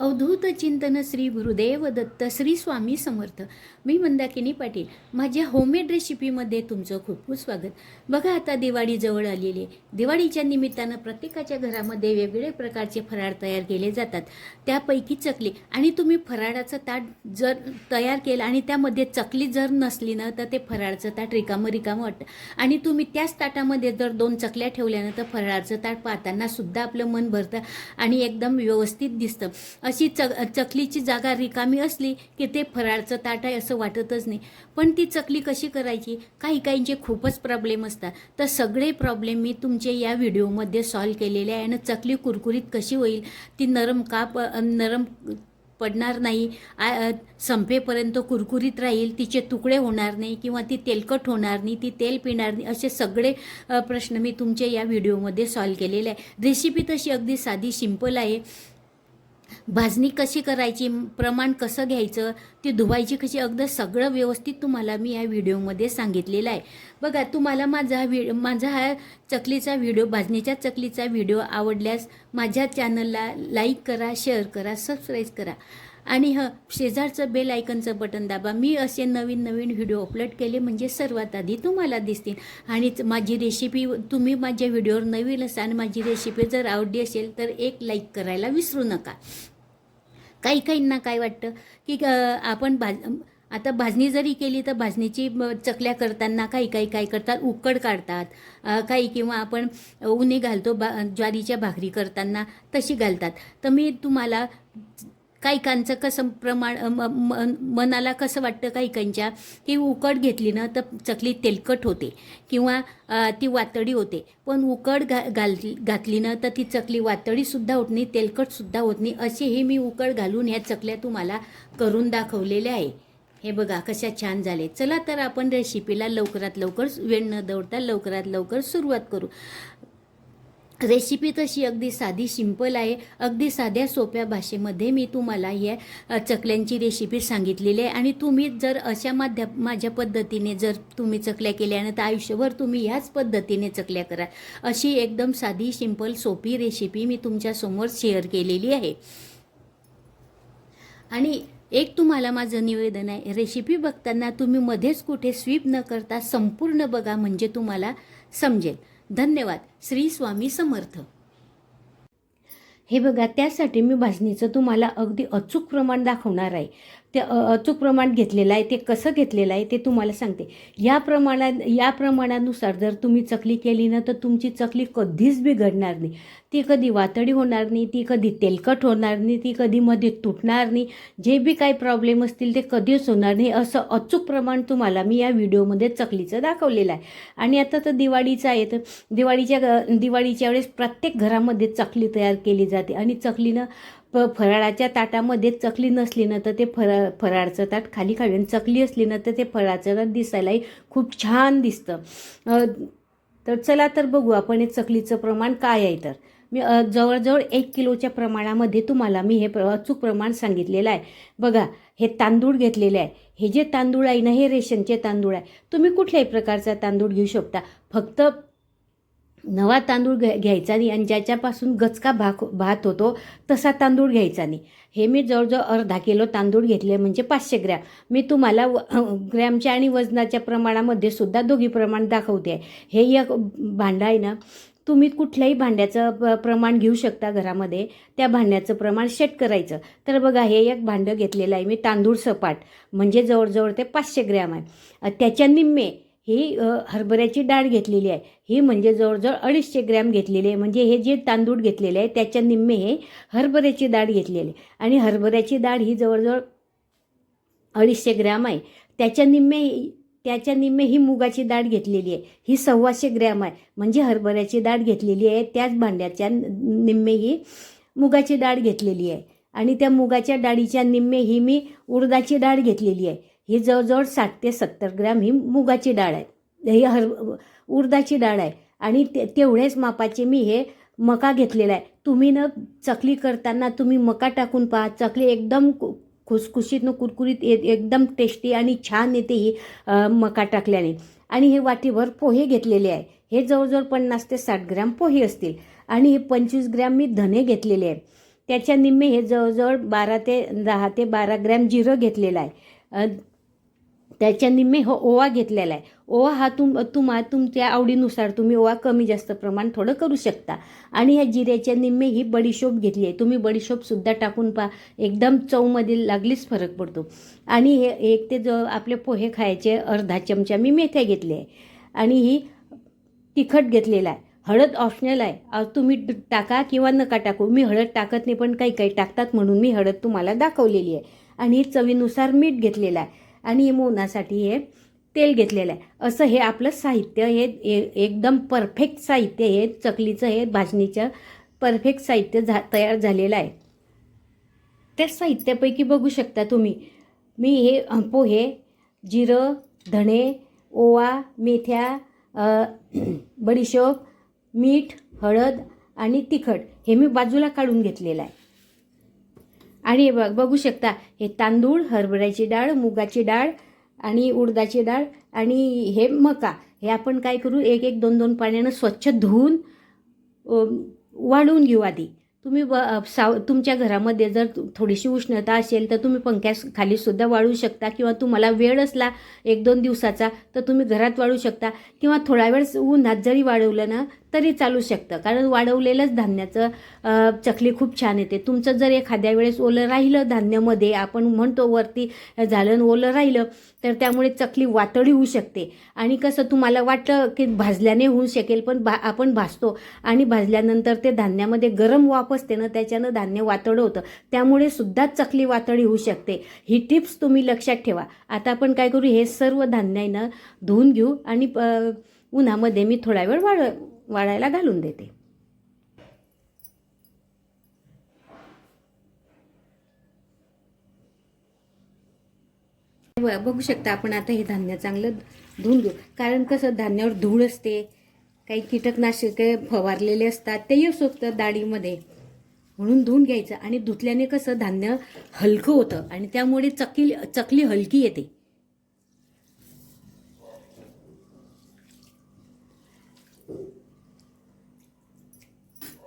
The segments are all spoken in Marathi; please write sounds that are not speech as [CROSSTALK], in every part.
अवधूत चिंतन श्री गुरुदेव दत्त श्री स्वामी समर्थ. मी मंदाकिनी पाटील. माझ्या होममेड रेसिपीमध्ये तुमचं खूप खूप स्वागत. बघा आता दिवाळी जवळ आलेली आहे. दिवाळीच्या निमित्तानं प्रत्येकाच्या घरामध्ये वेगवेगळे प्रकारचे फराळ तयार केले जातात. त्यापैकी चकली. आणि तुम्ही फराळाचं ताट जर तयार केलं आणि त्यामध्ये चकली जर नसली ना तर ते फराळचं ताट रिकामं रिकामं वाटतं. आणि तुम्ही त्याच ताटामध्ये जर दोन चकल्या ठेवल्यानं तर फराळाचं ताट पाहताना सुद्धा आपलं मन भरतं आणि एकदम व्यवस्थित दिसतं. अशी च चकलीची जागा रिकामी असली की ते फराळचं ताट आहे असं वाटतच नाही. पण ती चकली कशी करायची? काही काहींचे खूपच प्रॉब्लेम असतात. तर सगळे प्रॉब्लेम मी तुमचे या व्हिडिओमध्ये सॉल्व केलेले आहे आणि चकली कुरकुरीत कशी होईल? ती नरम का प नरम पडणार नाही. आ- संपेपर्यंत कुरकुरीत राहील. तिचे तुकडे होणार नाही किंवा ती तेलकट होणार नाही. ती तेल पिणार नाही. असे सगळे प्रश्न मी तुमचे या व्हिडिओमध्ये सॉल्व केलेले आहे. रेसिपी तशी अगदी साधी सिंपल आहे. भाजणी कशी करायची प्रमाण कसं घ्यायचं ती धुवायची कशी अगदी सगळं व्यवस्थित तुम्हाला मी या व्हिडिओमध्ये सांगितलेलं आहे. बघा तुम्हाला माझा व्हि माझा हा चकलीचा व्हिडिओ भाजणीच्या चकलीचा व्हिडिओ आवडल्यास माझ्या चॅनलला लाईक करा शेअर करा सबस्क्राईब करा. आणि ह शेजारचं बेल आयकनचं बटन दाबा. मी असे नवीन नवीन व्हिडिओ अपलोड केले म्हणजे सर्वात आधी तुम्हाला दिसतील. आणि माझी रेसिपी तुम्ही माझ्या व्हिडिओवर नवीन असाल आणि माझी रेसिपी जर आवडली असेल तर एक लाईक करायला विसरू नका. काही काहींना काय वाटतं की आपण भाज आता भाजणी जरी केली तर भाजणीची चकल्या करताना काही काही काय करतात? उकड काढतात. काही किंवा आपण उन्हे घालतो बा ज्वारीच्या भाकरी करताना तशी घालतात. तर मी तुम्हाला काही कांचं कसं प्रमाण मनाला कसं वाटतं काही कांच्या की उकड घेतली ना तर चकली तेलकट होते. किंवा ती वातडी होते. पण उकड घा घाल घातली ना तर ती चकली वातडीसुद्धा होत नाही तेलकटसुद्धा होत नाही. असे हे मी उकड घालून ह्या चकल्या तुम्हाला करून दाखवलेल्या आहे. हे बघा कशा छान झाले. चला तर आपण रेसिपीला लवकरात लवकर वेळ न दौडता लवकरात लवकर सुरुवात करू. रेसिपी तशी अगदी साधी सिंपल आहे. अगदी साध्या सोप्या भाषेमध्ये मी तुम्हाला या चकल्यांची रेसिपी सांगितलेली आहे. आणि तुम्ही जर अशा माध्या माझ्या पद्धतीने जर तुम्ही चकल्या केल्या आणि तर आयुष्यभर तुम्ही ह्याच पद्धतीने चकल्या करा. अशी एकदम साधी सिंपल सोपी रेसिपी मी तुमच्यासमोर शेअर केलेली आहे. आणि एक तुम्हाला माझं निवेदन आहे. रेसिपी बघताना तुम्ही मध्येच कुठे स्वीप न करता संपूर्ण बघा म्हणजे तुम्हाला समजेल. धन्यवाद. श्री स्वामी समर्थ. हे बघा त्यासाठी मी भाजणीचं तुम्हाला अगदी अचूक प्रमाण दाखवणार आहे. ते अचूक प्रमाण घेतलेलं आहे ते कसं घेतलेलं आहे ते तुम्हाला सांगते. या प्रमाणात या प्रमाणानुसार जर तुम्ही चकली केली ना तर तुमची चकली कधीच बिघडणार नाही. ती कधी वातडी होणार नाही ती कधी तेलकट होणार नाही ती कधी मध्ये तुटणार नाही. जे बी काही प्रॉब्लेम असतील ते कधीच होणार नाही. असं अचूक प्रमाण तुम्हाला मी या व्हिडिओमध्ये चकलीचं दाखवलेलं आहे. आणि आता तर दिवाळीचं आहे तर दिवाळीच्या दिवाळीच्या वेळेस प्रत्येक घरामध्ये चकली तयार केली जाते. आणि चकलीनं प फराळाच्या ताटामध्ये चकली नसली ना तर ते फरा फराळचं ताट खाली खाली आणि चकली असली ना तर ते फराळाचं ताट दिसायलाही खूप छान दिसतं. तर चला तर बघू आपण हे चकलीचं प्रमाण काय आहे तर. मी जवळजवळ एक किलोच्या प्रमाणामध्ये तुम्हाला मी हे प्र अचूक प्रमाण सांगितलेलं आहे. बघा हे तांदूळ घेतलेले आहे. हे जे तांदूळ आहे ना हे रेशनचे तांदूळ आहे. तुम्ही कुठल्याही प्रकारचा तांदूळ घेऊ शकता. फक्त नवा तांदूळ घ्या घ्यायचा नाही आणि ज्याच्यापासून गचका भाक भात होतो तसा तांदूळ घ्यायचा नाही. हे मी जवळजवळ अर्धा किलो तांदूळ घेतले म्हणजे पाचशे ग्रॅम. मी तुम्हाला व ग्रॅमच्या आणि वजनाच्या प्रमाणामध्ये सुद्धा दोघी प्रमाण दाखवते. आहे हे एक भांडं आहे ना तुम्ही कुठल्याही भांड्याचं प प्रमाण घेऊ शकता घरामध्ये. त्या भांड्याचं प्रमाण सेट करायचं. तर बघा हे एक भांडं घेतलेलं आहे मी तांदूळ सपाट. म्हणजे जवळजवळ ते पाचशे ग्रॅम आहे. त्याच्या निम्मे ही हरभऱ्याची डाळ घेतलेली आहे. ही म्हणजे जवळजवळ अडीचशे ग्रॅम घेतलेली आहे. म्हणजे हे जे तांदूळ घेतलेले आहे त्याच्या निम्मे हे हरभऱ्याची डाळ घेतलेली आहे. आणि हरभऱ्याची डाळ ही जवळजवळ अडीचशे ग्रॅम आहे. त्याच्या निम्मे त्याच्या निम्मे ही मुगाची डाळ घेतलेली आहे. ही सव्वाशे ग्रॅम आहे. म्हणजे हरभऱ्याची डाळ घेतलेली आहे. त्याच भांड्याच्या निम्मे ही मुगाची डाळ घेतलेली आहे. आणि त्या मुगाच्या डाळीच्या निम्मे ही मी उडदाची डाळ घेतलेली आहे. ही जवळजवळ साठ ते सत्तर ग्रॅम ही मुगाची डाळ आहे. ही हर उडदाची डाळ आहे. आणि ते तेवढेच मापाचे मी हे मका घेतलेला आहे. तुम्ही न चकली करताना तुम्ही मका टाकून पहा. चकली एकदम कु- खुसखुशीतनं कुरकुरीत ये एकदम टेस्टी आणि छान येते ही मका टाकल्याने. आणि हे वाटीभर पोहे घेतलेले आहे. हे जवळजवळ पन्नास ते साठ ग्रॅम पोहे असतील. आणि हे पंचवीस ग्रॅम मी धने घेतलेले आहे. त्याच्या निम्मे हे जवळजवळ बारा ते दहा ते बारा ग्रॅम जिरं घेतलेलं आहे. त्याच्या निम्मे हो ओवा घेतलेला आहे. ओवा हा तुम तुम्हा तुमच्या आवडीनुसार तुम्ही ओवा कमी जास्त प्रमाण थोडं करू शकता. आणि ह्या जिऱ्याच्या निम्मे ही बडीशोप घेतली आहे. तुम्ही बडीशोपसुद्धा टाकून पहा. एकदम चवमध्ये लागलीच फरक पडतो. आणि हे एक ते ज आपले पोहे खायचे अर्धा चमचा मी मेथ्या घेतली आहे. आणि ही तिखट घेतलेला आहे. हळद ऑप्शनल आहे. तुम्ही टाका किंवा नका टाकू. मी हळद टाकत नाही पण काही काही टाकतात म्हणून मी हळद तुम्हाला दाखवलेली आहे. आणि चवीनुसार मीठ घेतलेलं आहे. आणि हे मोनासाठी हे तेल घेतलेलं आहे. असं हे आपलं साहित्य हे ए- एकदम परफेक्ट साहित्य हे चकलीचं हे भाजणीचं परफेक्ट साहित्य झा तयार झालेलं आहे. त्या साहित्यापैकी बघू शकता तुम्ही. मी हे पोहे जिरं धणे ओवा मेथ्या [CLEARS THROAT] बडीशोप मीठ हळद आणि तिखट हे मी बाजूला काढून घेतलेलं आहे. आणि बघ बघू शकता हे तांदूळ हरभऱ्याची डाळ मुगाची डाळ आणि उडदाची डाळ आणि हे मका हे आपण काय करू एक एक दोन दोन पाण्यानं स्वच्छ धुवून वाळवून घेऊ आधी. तुम्ही ब साव तुमच्या घरामध्ये जर थोडीशी उष्णता असेल तर तुम्ही पंख्यास खालीसुद्धा वाळू शकता किंवा तुम्हाला वेळ असला एक दोन दिवसाचा तर तुम्ही घरात वाळू शकता किंवा थोडा वेळ उन्हात जरी वाळवलं ना तरी चालू शकतं. कारण वाळवलेलंच धान्याचं चकली खूप छान येते. तुमचं जर एखाद्या वेळेस ओलं राहिलं धान्यामध्ये आपण म्हणतो वरती झालं ओलं राहिलं तर त्यामुळे चकली वातडी होऊ शकते. आणि कसं तुम्हाला वाटलं की भाजल्याने होऊ शकेल पण भा आपण भाजतो आणि भाजल्यानंतर ते धान्यामध्ये गरम वाफ असते ना त्याच्यानं धान्य वातड होतं. त्यामुळे सुद्धा चकली वातडी होऊ शकते. ही टिप्स तुम्ही लक्षात ठेवा. आता आपण काय करू हे सर्व धान्य धुवून घेऊ आणि उन्हामध्ये मी थोडा वेळ वाळ वाळायला घालून देते. बघू शकता आपण आता हे धान्य चांगलं धुवून घेऊ. कारण कसं धान्यावर धूळ असते काही कीटकनाशके फवारलेले असतात ते येऊ शकतं डाळीमध्ये म्हणून धुवून घ्यायचं आणि धुतल्याने कसं धान्य हलकं होतं आणि त्यामुळे चकली चकली हलकी येते.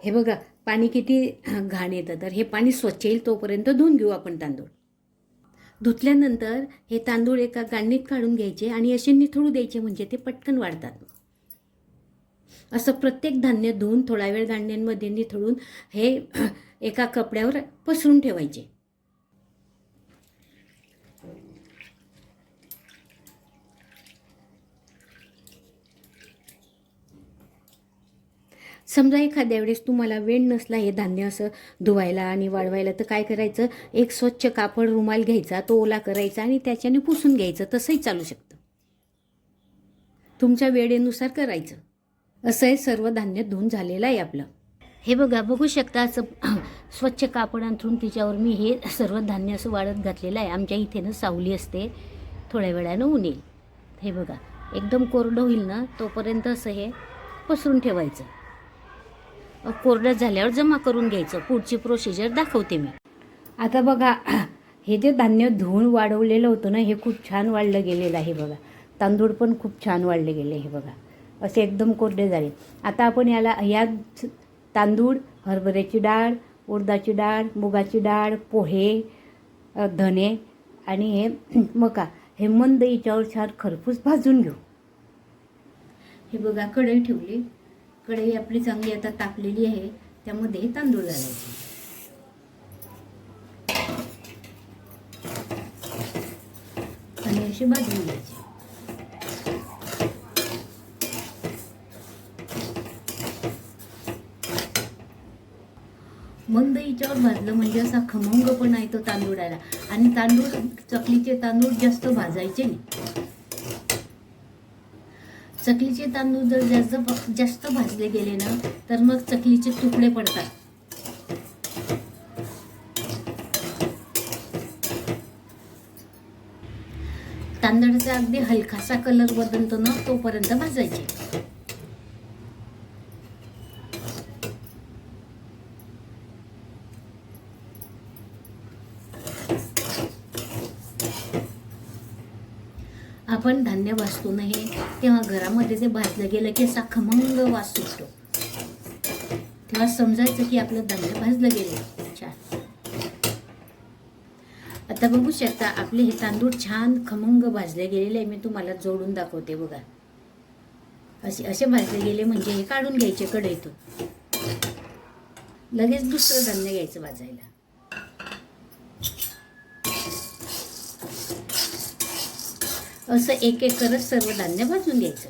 हे बघा पाणी किती [CLEARS THROAT] घाण येतं. तर हे पाणी स्वच्छ येईल तोपर्यंत धुवून घेऊ आपण तांदूळ. धुतल्यानंतर हे तांदूळ एका गांडीत काढून घ्यायचे आणि असे निथळू द्यायचे म्हणजे ते पटकन वाढतात. असं प्रत्येक धान्य धुवून थोडा वेळ गांड्यांमध्ये निथळून हे [CLEARS THROAT] एका कपड्यावर पसरून ठेवायचे. समजा एखाद्या वेळेस तुम्हाला वेळ नसला हे धान्य असं धुवायला आणि वाळवायला तर काय करायचं? एक स्वच्छ कापड रुमाल घ्यायचा तो ओला करायचा आणि त्याच्याने पुसून घ्यायचं. तसंही चालू शकतं. तुमच्या वेळेनुसार करायचं. असं हे सर्व धान्य धुवून झालेलं आहे आपलं. हे बघा बघू शकता असं [CLEARS THROAT] स्वच्छ कापड अंथरून तिच्यावर मी हे सर्व धान्य असं वाळत घातलेलं आहे. आमच्या इथे ना सावली असते. थोड्या वेळानं ऊन येईल. हे बघा एकदम कोरडं होईल ना तोपर्यंत असं हे पसरून ठेवायचं. कोरडं झाल्यावर जमा करून घ्यायचं. पुढची प्रोसिजर दाखवते मी. आता बघा हे जे धान्य धुवून वाढवलेलं होतं ना हे खूप छान वाढलं गेलेलं आहे बघा. तांदूळ पण खूप छान वाढले गेले हे बघा. असे एकदम कोरडे झाले. आता आपण याला या तांदूळ हरभऱ्याची डाळ उडदाची डाळ मुगाची डाळ पोहे धने आणि हे [CLEARS THROAT] मका हे मंद याच्यावर छान खरपूस भाजून घेऊ. हे बघा कढई ठेवली. कढई आपली चांगली आता तापलेली आहे त्यामध्ये तांदूळ घालायचे. आणि असे भाजून घ्यायचे मंद हिच्यावर भाजलं म्हणजे असा खमंग पण आहे तो तांदूळाला आणि तांदूळ चकलीचे तांदूळ जास्त भाजायचे नाही. चकलीचे तांदूळ जर जास्त जास्त भाजले गेले ना तर मग चकलीचे तुकडे पडतात. तांदळाचा अगदी हलकासा कलर बदलतो ना तोपर्यंत भाजायचे. आपण धान्य वाचतो नाही तेव्हा घरामध्ये जे भाजलं गेलं की असा खमंग वाचतो तो तेव्हा समजायचं की आपलं धान्य भाजलं गेलं. छान. आता बघू शकता आपले हे तांदूळ छान खमंग भाजले गेलेले आहे मी तुम्हाला जोडून दाखवते बघा. असे असे भाजले गेले म्हणजे हे काढून घ्यायचे कढईतून. लगेच दुसरं धान्य घ्यायचं भाजायला. असं एक एक करत सर्व धान्य भाजून घ्यायचं.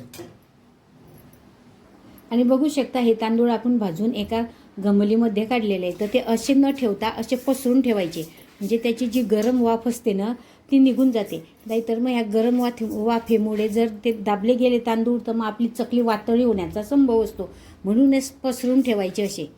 आणि बघू शकता हे तांदूळ आपण भाजून एका गमलीमध्ये काढलेले आहे तर ते असे न ठेवता असे पसरून ठेवायचे. म्हणजे त्याची जी गरम वाफ असते ना ती निघून जाते. नाहीतर मग ह्या गरम वाफे वाफेमुळे जर ते दाबले गेले तांदूळ तर मग आपली चकली वातळी होण्याचा संभव असतो. म्हणूनच पसरून ठेवायचे असे.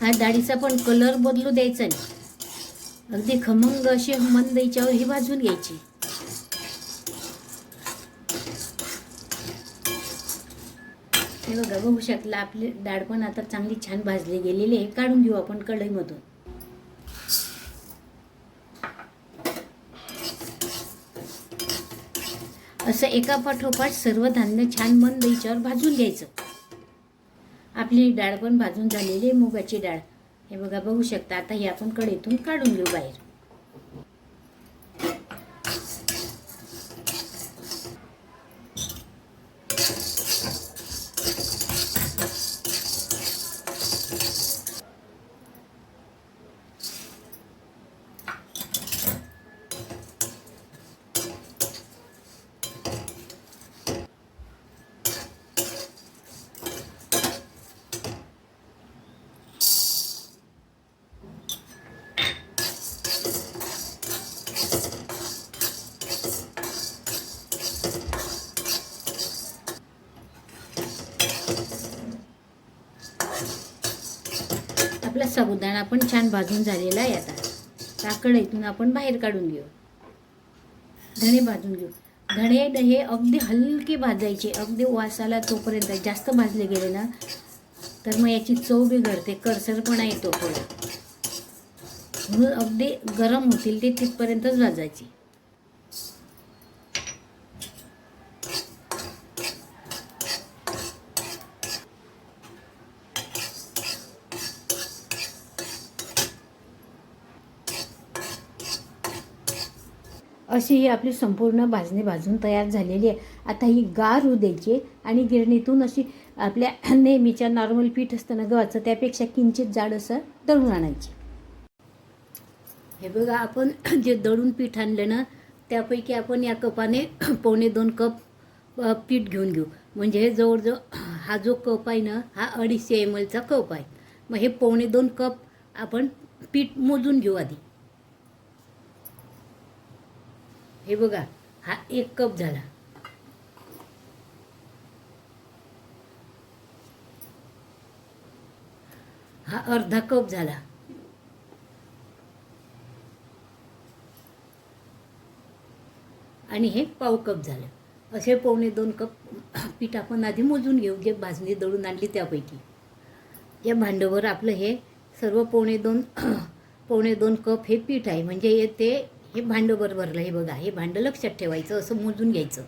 हा डाळीचा पण कलर बदलू द्यायचा नाही. अगदी खमंग अशी मंद याच्यावर ही भाजून घ्यायची. हे बघा बघू शकला आपली डाळ पण आता चांगली छान भाजली गेलेली आहे. काढून घेऊ आपण कढईमधून. असं एका पाठोपाठ सर्व धान्य छान मंद याच्यावर भाजून घ्यायचं. आपली डाळ पण भाजून झालेली आहे मुगाची डाळ. हे बघा बघू शकता. आता हे आपण कढईतून काढून घेऊ बाहेर. आपला साबुदाणा पण छान भाजून झालेला आहे आता. काकड इथून आपण बाहेर काढून घेऊ. धणे भाजून घेऊ. धणे हे अगदी हलके भाजायचे. अगदी वासाला तोपर्यंत जास्त भाजले गेले ना तर मग याची चव बिघडते. करसरपणा येतो थोडा. म्हणून अगदी गरम होतील ते तिथपर्यंतच भाजायची. अशी ही आपली संपूर्ण भाजणी भाजून तयार झालेली आहे. आता ही गार होऊ द्यायची आणि गिरणीतून अशी आपल्या [CLEARS THROAT] नेहमीच्या नॉर्मल पीठ असतं ना गव्हाचं त्यापेक्षा किंचित जाड असं दळून आणायची. हे बघा आपण [CLEARS THROAT] जे दळून पीठ आणलं ना त्यापैकी आपण या कपाने [CLEARS THROAT] पावणे दोन कप पीठ घेऊन घेऊ. म्हणजे हे जवळजवळ हा जो कप आहे ना हा अडीचशे एम एलचा कप आहे. मग हे पावणे दोन कप आपण पीठ मोजून घेऊ आधी. हे बघा हा एक कप झाला. हा अर्धा कप झाला. आणि हे पाव कप झालं. असे पावणे दोन कप पीठ आपण आधी मोजून घेऊ जे भाजणी दळून आणली त्यापैकी. या भांडवर आपलं हे सर्व पावणे दोन पावणे दोन कप हे पीठ आहे. म्हणजे ते हे भांडं बर भरलं हे बघा हे भांडं लक्षात ठेवायचं असं मोजून घ्यायचं.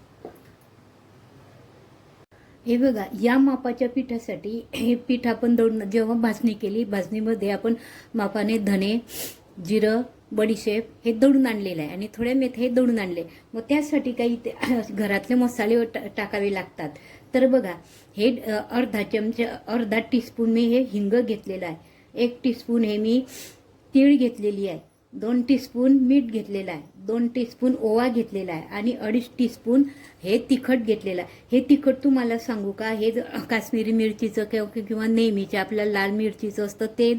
हे बघा या मापाच्या पिठासाठी हे पीठ आपण दळून जेव्हा भाजणी केली भाजणीमध्ये आपण मापाने धणे जिरं बडीशेप हे दळून आणलेलं आहे. आणि थोड्या मेथ्या हे दळून आणले. मग त्यासाठी काही ते [CLEARS THROAT] घरातले मसाले टा- टाकावे लागतात. तर बघा हे अर्धा चमचा अर्धा टीस्पून मी हे हिंग घेतलेलं आहे. एक टीस्पून हे मी तीळ घेतलेली आहे. दोन टीस्पून मीठ घेतलेलं आहे. दोन टीस्पून ओवा घेतलेला आहे आणि अडीच टीस्पून हे तिखट घेतलेलं आहे. हे तिखट तुम्हाला सांगू का? हे काश्मीरी मिरचीचं किंवा किंवा नेहमीचे आपल्या लाल मिरचीचं असतं ते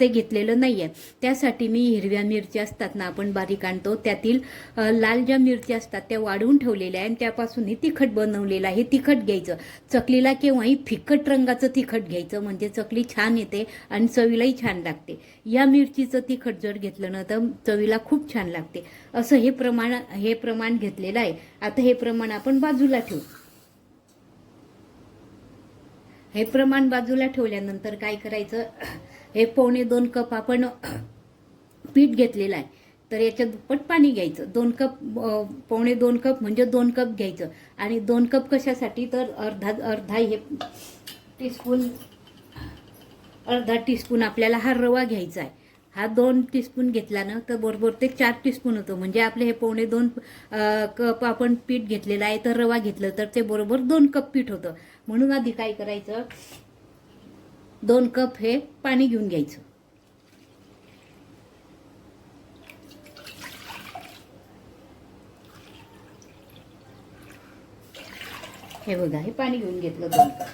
ते घेतलेलं नाही आहे त्यासाठी मी हिरव्या मिरच्या असतात ना आपण बारीक आणतो. त्यातील लाल ज्या मिरच्या असतात त्या वाढवून ठेवलेल्या आहे आणि त्यापासूनही तिखट बनवलेलं आहे. हे तिखट घ्यायचं. चकलीला केव्हाही फिकट रंगाचं तिखट घ्यायचं म्हणजे चकली छान येते आणि चवीलाही छान लागते. या मिरचीचं तिखट जर घेतलं ना तर चवीला खूप छान लागते. असं हे प्रमाण हे प्रमाण घेतलेलं आहे. आता हे प्रमाण आपण बाजूला ठेवू. हे प्रमाण बाजूला ठेवल्यानंतर काय करायचं? हे पावणे दोन कप आपण [CLEARS THROAT] पीठ घेतलेलं आहे. तर याच्यात दुप्पट पाणी घ्यायचं. दोन कप पावणे दोन कप म्हणजे दोन कप घ्यायचं. आणि दोन कप कशासाठी? तर अर्धा अर्धा हे टीस्पून अर्धा टीस्पून आपल्याला हा रवा घ्यायचा आहे. हा दोन टीस्पून घेतला ना तर बरोबर ते चार टीस्पून होतं. म्हणजे आपले हे पावणे दोन कप आपण पीठ घेतलेलं आहे तर रवा घेतलं तर ते बरोबर दोन कप पीठ होतं. म्हणून आधी काय करायचं? दोन कप हे पाणी घेऊन घ्यायचं. हे बघा हे पाणी घेऊन घेतलं दोन कप.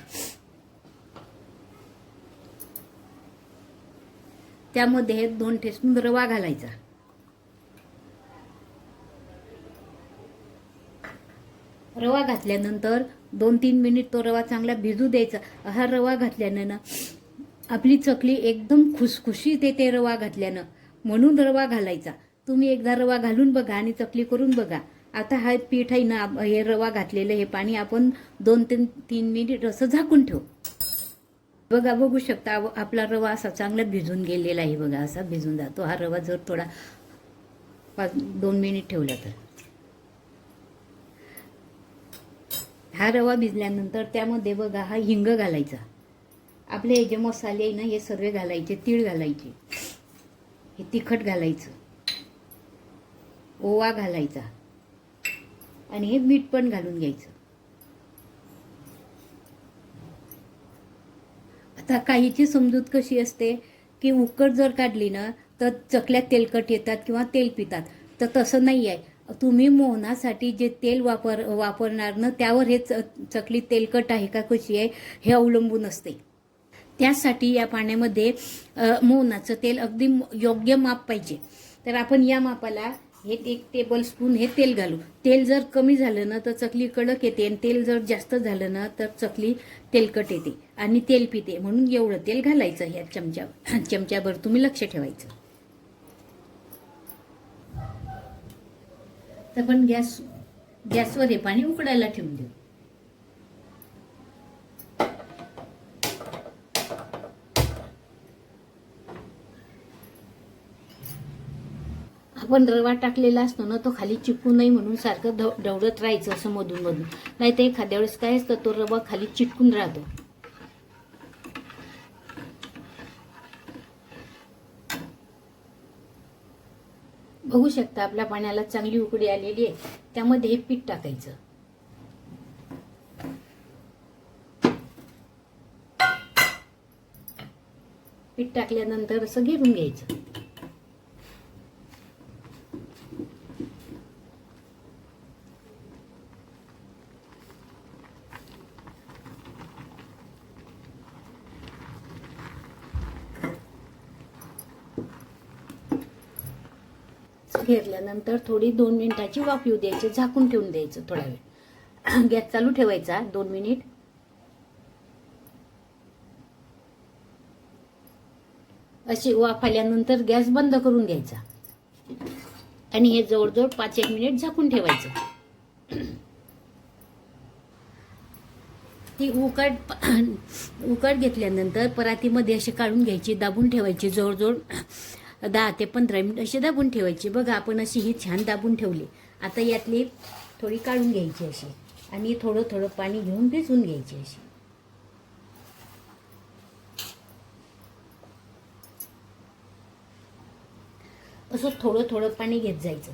त्यामध्ये दोन टीस्पून रवा घालायचा. रवा घातल्यानंतर दोन तीन मिनिट तो रवा चांगला भिजू द्यायचा. हा रवा घातल्यानं ना आपली चकली एकदम खुसखुशीत येते रवा घातल्यानं. म्हणून रवा घालायचा. तुम्ही एकदा रवा घालून बघा आणि चकली करून बघा. आता हा पीठ आहे ना हे रवा घातलेलं हे पाणी आपण दोन तीन तीन मिनिट असं झाकून ठेवू. बघा बघू शकता आपला रवा असा चांगला भिजून गेलेला आहे बघा असा भिजून जातो. हा रवा जर थोडा पाच दोन मिनिट ठेवला तर. हा रवा भिजल्यानंतर त्यामध्ये बघा हा हिंग घालायचा. आपले हे जे मसाले आहे ना हे सर्व घालायचे तीळ घालायचे. हे तिखट घालायचं. ओवा घालायचा. आणि हे मीठ पण घालून घ्यायचं. आता काहीची समजूत कशी असते की उकड जर काढली ना तर चकल्या तेलकट येतात किंवा तेल पितात. तर तसं नाही आहे तुम्ही मोहनासाठी जे तेल वापर वापरणार ना त्यावर हे च चकली तेलकट आहे का कशी आहे हे अवलंबून असते. त्यासाठी या पाण्यामध्ये मोहनाचं तेल अगदी योग्य माप पाहिजे. तर आपण या मापाला हे एक टेबल स्पून हे तेल घालू. तेल जर कमी झालं ना तर चकली कडक येते आणि तेल जर जास्त झालं ना तर चकली तेलकट येते आणि तेल पिते. म्हणून एवढं तेल घालायचं ह्या चमच्या चमच्याभर तुम्ही लक्ष ठेवायचं. तर पण गॅस गॅसवर हे पाणी उकडायला ठेवून देऊ. आपण रवा टाकलेला असतो ना तो खाली चिपकू नये म्हणून सारखं ढव ढवळत राहायचं असं मधून मधून. नाही तर एखाद्या वेळेस काय असतं तो रवा खाली चिटकून राहतो. बघू शकता आपल्या पाण्याला चांगली उकडी आलेली आहे. त्यामध्ये हे पीठ टाकायचं. पीठ टाकल्यानंतर असं घेरून घ्यायचं. घेरल्यानंतर थोडी दोन मिनिटाची वाफ येऊ द्यायची झाकून ठेवून द्यायचं थोडा वेळ. [CLEARS THROAT] गॅस चालू ठेवायचा दोन मिनिट. अशी वाफ आल्यानंतर गॅस बंद करून घ्यायचा. आणि हे जवळजवळ पाच एक मिनिट झाकून ठेवायचं. [CLEARS THROAT] ती उकड [CLEARS THROAT] उकड घेतल्यानंतर परातीमध्ये अशी काढून घ्यायची दाबून ठेवायची जवळजवळ दहा ते पंधरा मिनिट अशी दाबून ठेवायचे. बघा आपण अशी ही छान दाबून ठेवली. आता यातली थोडी काढून घ्यायची अशी. आणि थोडं थोडं पाणी घेऊन भिजवून घ्यायची अशी. असं थोडं थोडं पाणी घेत जायचं.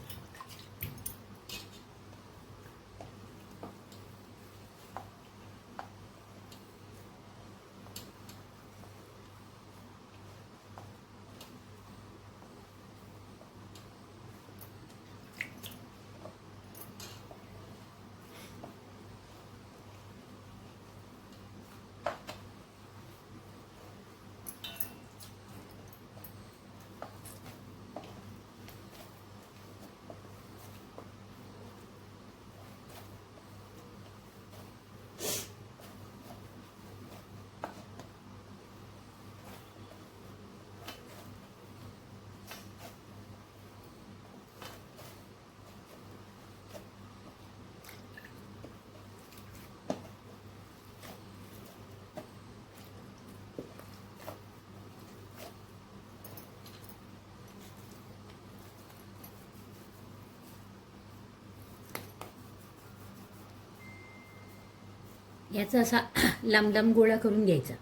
याचा असा लांब लांब गोळा करून घ्यायचा.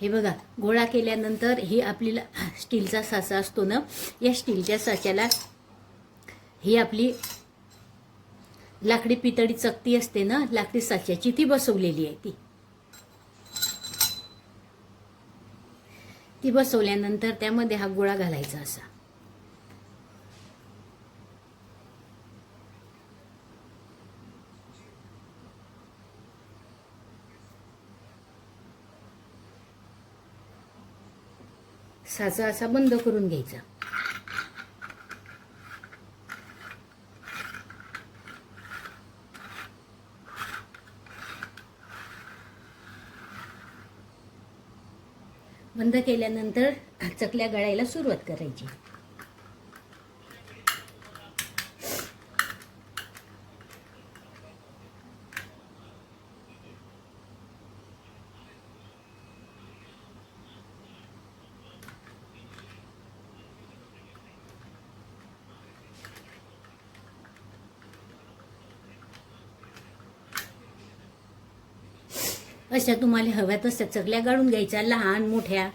हे बघा गोळा केल्यानंतर ही आपली स्टीलचा साचा असतो ना या स्टीलच्या साच्याला ही आपली लाकडी पितळी चकती असते ना लाकडी साच्याची ती बसवलेली आहे ती. ती बसवल्यानंतर त्यामध्ये हा गोळा घालायचा असा. साचा असा बंद करून घ्यायचा. बंद केल्यानंतर चकल्या गळायला सुरुवात करायची. अशा तुम्हाला हव्या तशा चकल्या गाळून घ्यायच्या लहान मोठ्या.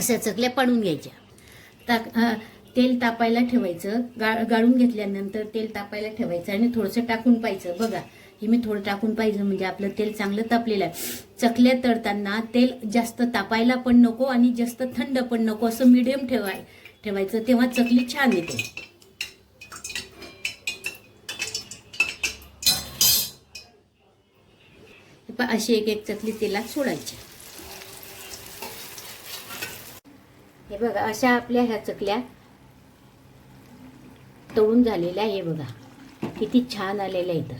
अशा चकल्या पाडून घ्यायच्या. ताक तेल तापायला ठेवायचं. गा गाळून घेतल्यानंतर तेल तापायला ठेवायचं आणि थोडंसं टाकून पाहायचं. बघा हे मी थोडं टाकून पाहिजे म्हणजे आपलं तेल चांगलं तापलेलं आहे. चकल्या तळताना तेल जास्त तापायला पण नको आणि जास्त थंड पण नको असं मिडियम ठेवाय ठेवायचं. तेव्हा चकली छान येते. अशी एक एक चकली तेलात सोडायची. हे बघा अशा आपल्या ह्या चकल्या तळून झालेल्या आहे हे बघा. किती छान आलेल्या आहे तर.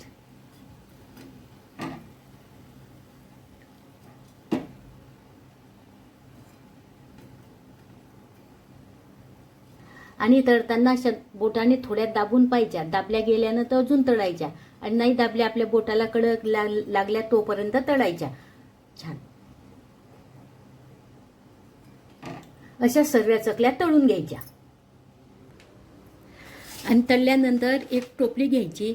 आणि तळताना अशा बोटाने थोड्या दाबून पाहिज्या दाबल्या गेल्यानं तर अजून तळायच्या. आणि नाही दाबल्या आपल्या बोटाला कडक लाग- लागल्या तोपर्यंत तळायच्या. छान. अशा सर्व चकल्या तळून घ्यायच्या. आणि तळल्यानंतर एक टोपली घ्यायची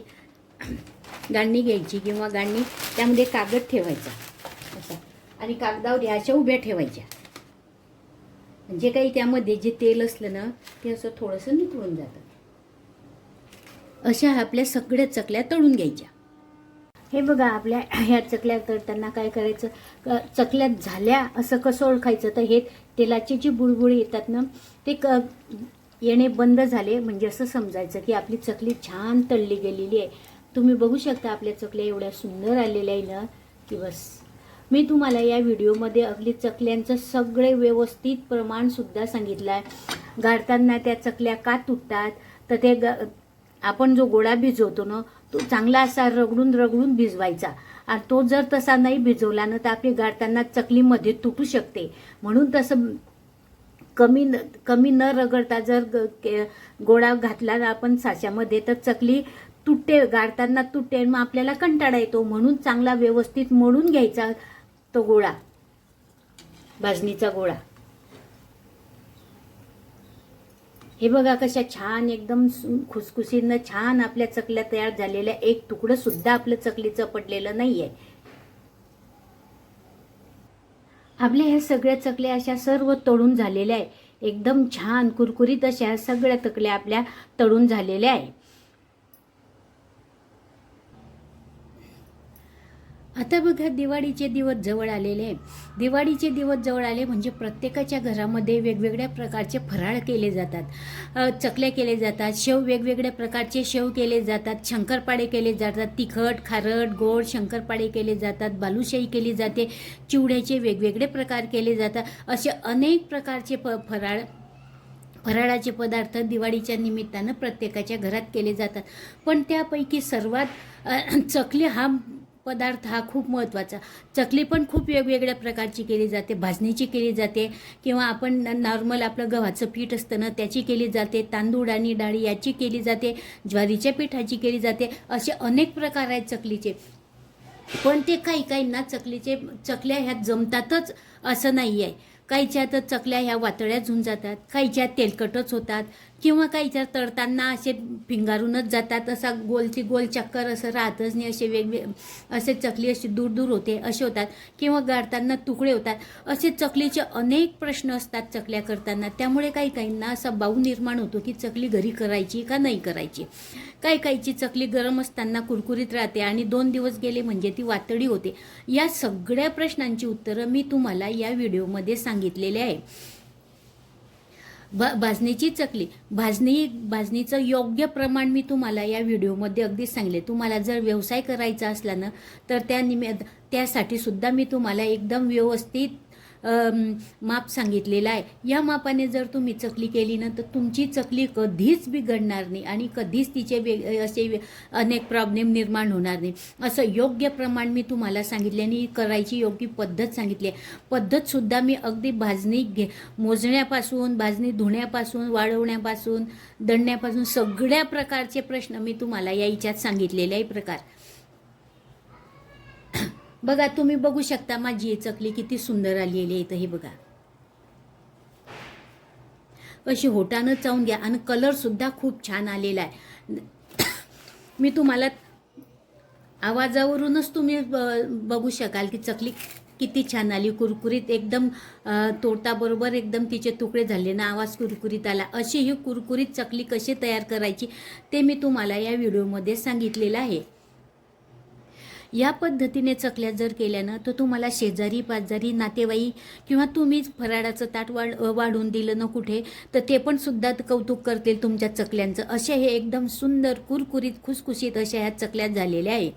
गाळणी घ्यायची किंवा गाळणी त्यामध्ये कागद ठेवायचा. असा. आणि कागदावर ह्या अशा उभ्या ठेवायच्या. जे काही त्यामध्ये जे तेल असलं ना ते असं थोडंसं निकळून जातं. अशा आपल्या सगळ्या चकल्या तळून घ्यायच्या. हे बघा आपल्या ह्या चकल्या तळताना काय करायचं? चकल्या झाल्या असं कसं ओळखायचं? तर हे तेलाची जी बुळबुळी येतात ना ते क येणे बंद झाले. म्हणजे असं समजायचं की आपली चकली छान तळली गेलेली आहे. तुम्ही बघू शकता आपल्या चकल्या एवढ्या सुंदर आलेल्या आहे ना. की बस मी तुम्हाला या व्हिडिओमध्ये अगदी चकल्यांचं सगळे व्यवस्थित प्रमाणसुद्धा सांगितलं आहे गाळताना त्या चकल्या का तुटतात? तर ते ग आपण जो गोळा भिजवतो ना तो चांगला असा रगडून रगडून भिजवायचा. आणि तो जर तसा नाही भिजवला ना तर आपली गाळताना चकलीमध्ये तुटू शकते. म्हणून तसं कमी न कमी न रगडता जर ग- के- गोळा घातला आपण साच्यामध्ये तर चकली तुटते गाळताना तुटते मग आपल्याला कंटाळा येतो. म्हणून चांगला व्यवस्थित मोडून घ्यायचा तो गोळा. भाजणीचा गोळा. हे बघा कशा छान एकदम खुसखुशीनं छान आपल्या चकल्या तयार झालेल्या. एक तुकडं सुद्धा आपलं चकलीचं पडलेलं नाहीये. आपल्या ह्या सगळ्या चकल्या अशा सर्व तळून झालेल्या आहे एकदम छान कुरकुरीत अशा सगळ्या तकल्या आपल्या तळून झालेल्या आहे आता बघा दिवाळीचे दिवस जवळ आलेले दिवाळीचे दिवस जवळ आले म्हणजे प्रत्येकाच्या घरामध्ये वेगवेगळ्या प्रकारचे फराळ केले जातात. चकल्या केले जातात शेव वेगवेगळ्या प्रकारचे शेव केले जातात शंकरपाळे केले जातात तिखट खारट गोड शंकरपाळे केले जातात बालुशाही केली जाते चिवड्याचे वेगवेगळे प्रकार केले जातात. असे अनेक प्रकारचे प फराळ फराळाचे पदार्थ दिवाळीच्या निमित्तानं प्रत्येकाच्या घरात केले जातात. पण त्यापैकी सर्वात [CLEARS THROAT] चकली हा पदार्थ हा खूप महत्त्वाचा. चकली पण खूप वेगवेगळ्या प्रकारची केली जाते. भाजणीची केली जाते. किंवा आपण नॉर्मल आपलं गव्हाचं पीठ असतं ना त्याची केली जाते. तांदूळ आणि डाळी याची केली जाते. ज्वारीच्या पिठाची केली जाते. असे अनेक प्रकार आहेत चकलीचे. पण ते काही काहींना चकलीचे चकल्या ह्या जमतातच असं नाही आहे काहीच्या तर चकल्या ह्या वातळ्या झुन जातात काहीच्या तेलकटच होतात. किंवा काही जर तळताना असे फिंगारूनच जातात असा गोलची गोल चक्कर असं राहतच नाही असे वेगवेग असे चकली अशी दूर दूर होते असे होतात. किंवा गाडताना तुकडे होतात. असे चकलीचे अनेक प्रश्न असतात चकल्या करताना. त्यामुळे काही काहींना असा बाऊ निर्माण होतो की चकली घरी करायची का नाही करायची. काही काहीची चकली गरम असताना कुरकुरीत राहते आणि दोन दिवस गेले म्हणजे ती वातडी होते. या सगळ्या प्रश्नांची उत्तरं मी तुम्हाला या व्हिडिओमध्ये सांगितलेले आहे. भा भाजणीची चकली. भाजणी भाजणीचं योग्य प्रमाण मी तुम्हाला या व्हिडिओमध्ये अगदीच सांगले. तुम्हाला जर व्यवसाय करायचा असला ना तर त्या निमित्त त्यासाठी सुद्धा मी तुम्हाला एकदम व्यवस्थित माप सांगितलेलं आहे. या मापाने जर तुम्ही चकली केली ना तर तुमची चकली कधीच बिघडणार नाही आणि कधीच तिचे वेग असे अनेक प्रॉब्लेम निर्माण होणार नाही. असं योग्य प्रमाण मी तुम्हाला सांगितले आणि करायची योग्य पद्धत सांगितली आहे. पद्धतसुद्धा मी अगदी भाजणी घे मोजण्यापासून भाजणी धुण्यापासून वाळवण्यापासून दणण्यापासून सगळ्या प्रकारचे प्रश्न मी तुम्हाला या याच्यात सांगितलेले आहे प्रकार. बघा तुम्ही बघू शकता माझी चकली किती सुंदर आलेली आहे इथं हे बघा. अशी होटानं चावून घ्या आणि कलरसुद्धा खूप छान आलेला आहे. [COUGHS] मी तुम्हाला आवाजावरूनच तुम्ही ब- बघू शकाल की चकली किती छान आली. कुरकुरीत एकदम तोटाबरोबर तोडताबरोबर एकदम तिचे तुकडे झाले ना आवाज कुरकुरीत आला. अशी ही कुरकुरीत चकली कशी तयार करायची ते मी तुम्हाला या व्हिडिओमध्ये सांगितलेलं आहे. या पद्धतीने चकल्या जर केल्यानं तर तुम्हाला शेजारी पाजारी नातेवाईक किंवा तुम्हीच फराळाचं ताट वाढ वाढून दिलं ना कुठे तर ते पण सुद्धा कौतुक करतील तुमच्या चकल्यांचं. असे हे एकदम सुंदर कुरकुरीत खुसखुशीत अशा ह्या चकल्या झालेल्या आहे.